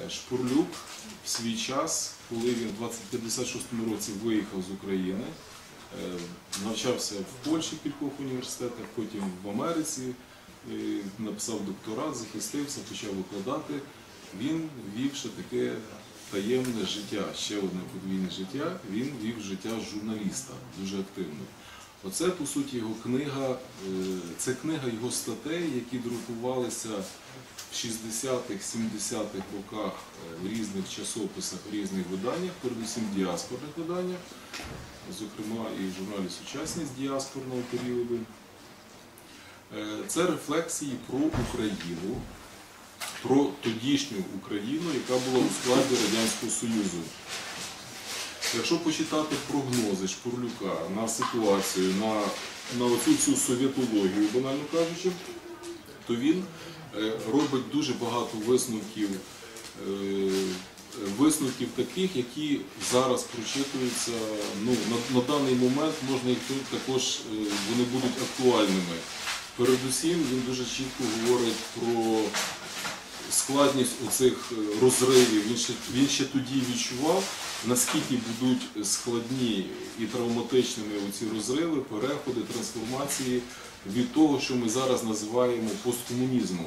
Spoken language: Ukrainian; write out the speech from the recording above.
Е, Шпурлюк в свій час, коли він в 1956 році виїхав з України, е, навчався в Польщі кількох університетах, потім в Америці, написав докторат, захистився, почав викладати. Він вів ще таке таємне життя, ще одне подвійне життя. Він вів життя журналіста дуже активно. Оце, по суті, його книга, е, це книга його статей, які друкувалися 60-х, 70-х роках е, в різних часописах, в різних виданнях, передусім діаспорних виданнях, зокрема і в журналі Сучасність діаспорного періоду. Е, Це рефлексії про Україну, про тодішню Україну, яка була у складі Радянського Союзу. Якщо почитати прогнози Шпурлюка на ситуацію, на, на оцю всю совєтологію, банально кажучи, то він робить дуже багато висновків, е, висновків таких, які зараз прочитуються. Ну, на, на даний момент можна їх тут також е, вони будуть актуальними. Передусім, він дуже чітко говорить про складність оцих е, розривів. Він ще, він ще тоді відчував, наскільки будуть складні і травматичними оці розриви, переходи, трансформації від того, що ми зараз називаємо посткомунізмом.